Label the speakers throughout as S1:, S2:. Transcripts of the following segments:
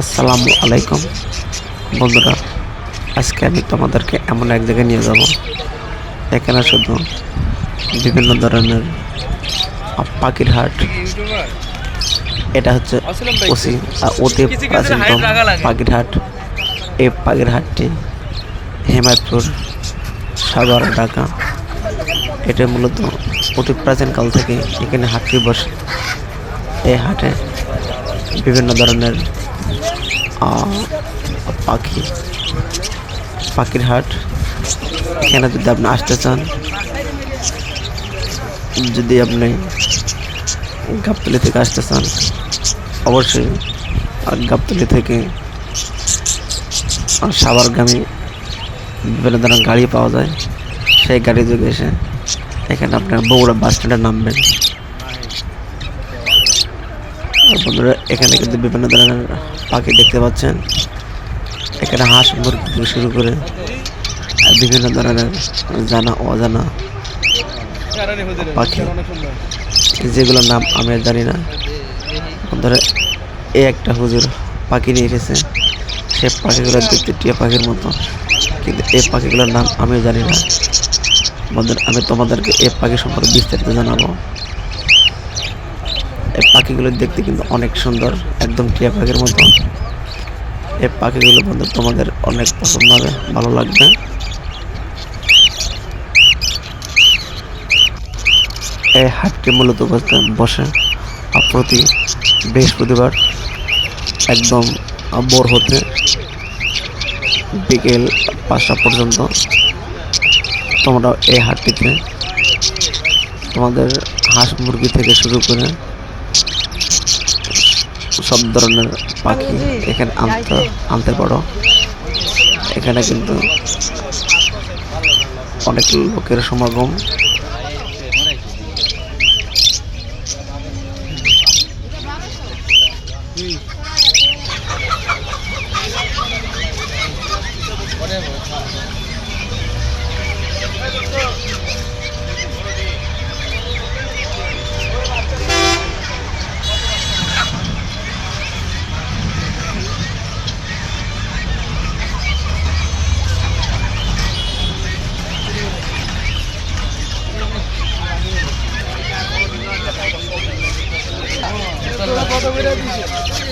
S1: আসসালামু আলাইকুম। বন্ধুরা আজকে আমি তোমাদেরকে এমন এক জায়গায় নিয়ে যাব এখানে শুধু বিভিন্ন ধরনের পাখির হাট এটা হচ্ছে আহ, অতি প্রাচীনতম পাখির হাট। এই পাখির হাটটি হেমায়তপুর সাগর ঢাকা। এটা মূলত অতি প্রাচীনকাল থেকে এখানে হাটটি বসে। এই হাটে বিভিন্ন ধরনের পাখি। পাখির হাট। এখানে যদি আপনি আসতে চান, যদি আপনি গাবতলি থেকে আসতে চান, অবশ্যই গাবতলি থেকে সাভারগামী বিভিন্ন ধরনের গাড়ি পাওয়া যায়। সেই গাড়ি যোগে এসে এখানে আপনার বগুড়া বাস স্ট্যান্ডে নামবেন। বন্ধুরা, এখানে কিন্তু বিভিন্ন ধরনের পাখি দেখতে পাচ্ছেন। এখানে হাঁস, মুরগি থেকে শুরু করে বিভিন্ন ধরনের জানা, অজানা পাখি। যেগুলোর নাম আমি জানি না। বন্ধুরা এই একটা হুজুর পাখি নিয়ে এসেছে। সে পাখিগুলো দেখতে টিয়া পাখির মতো। কিন্তু এই পাখিগুলোর নাম আমি জানি না। বন্ধুরা, আমি তোমাদেরকে এই পাখি সম্পর্কে বিস্তারিত জানাব। পাখিগুলো দেখতে কিন্তু অনেক সুন্দর, একদম টিয়া পাখির মতো। এই পাখিগুলো বন্ধু তোমাদের অনেক পছন্দ হবে, ভালো লাগবে। এই হাটটি মূলত বসে প্রতি বৃহস্পতিবার একদম ভোর হতে বিকেল পাঁচটা পর্যন্ত তোমরা এই হাটটিতে তোমাদের হাঁস মুরগি থেকে শুরু করে সব ধরনের পাখি এখানে আনতে আনতে পারো। এখানে কিন্তু অনেক লোকের সমাগম।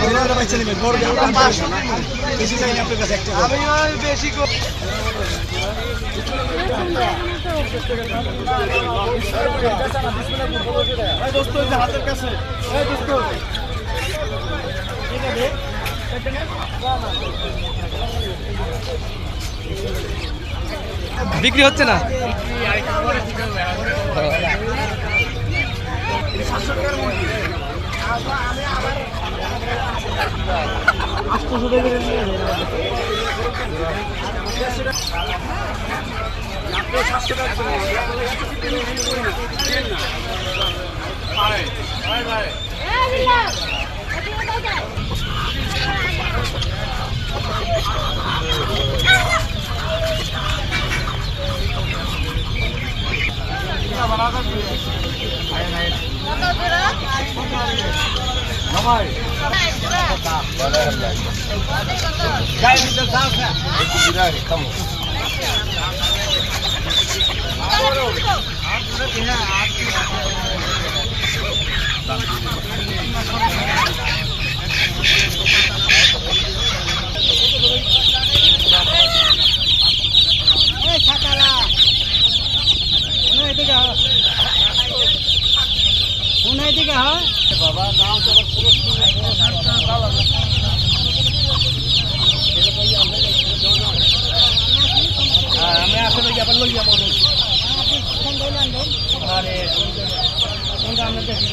S2: বড় বাচ্চা নেবেন বড় আপনার পাঁচশো বেশি চাইনি আপনার কাছে একটা
S3: আমি ওই বেশি করে
S2: হাতের কাছে
S4: বিক্রি হচ্ছে না
S2: আমি আসলে আবার লইয়া বলুন আরে আমরা দেখি।